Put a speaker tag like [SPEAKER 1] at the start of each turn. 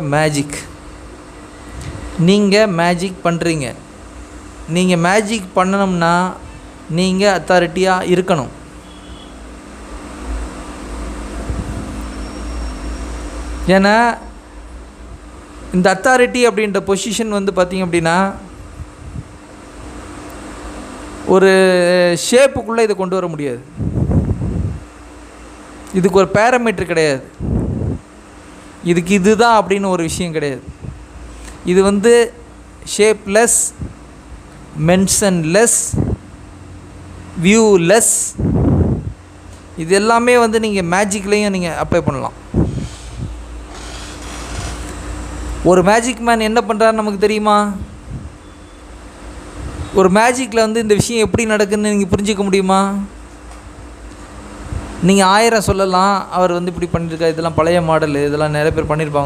[SPEAKER 1] Magic நீங்கள் magic பண்ணுறீங்க நீங்கள் மேஜிக் பண்ணணும்னா நீங்கள் அத்தாரிட்டியாக இருக்கணும். ஏன்னா இந்த அத்தாரிட்டி அப்படின்ற பொசிஷன் வந்து பார்த்திங்க அப்படின்னா ஒரு ஷேப்புக்குள்ளே இதை கொண்டு வர முடியாது. இதுக்கு ஒரு பேராமீட்டர் கிடையாது. இதுக்கு இதுதான் அப்படின்னு ஒரு விஷயம் கிடையாது. இது வந்து ஷேப்லெஸ் மென்ஷன்லெஸ் வியூலெஸ் இது எல்லாமே வந்து நீங்கள் மேஜிக்லேயும் நீங்கள் அப்ளை பண்ணலாம். ஒரு மேஜிக் மேன் என்ன பண்ணுறாரு நமக்கு தெரியுமா? ஒரு மேஜிக்கில் வந்து இந்த விஷயம் எப்படி நடக்குதுன்னு நீங்கள் புரிஞ்சிக்க முடியுமா? நீங்கள் ஆயிரம் சொல்லலாம் அவர் வந்து இப்படி பண்ணியிருக்காரு இதெல்லாம் பழைய மாடல் இதெல்லாம் நிறைய பேர் பண்ணியிருப்பாங்க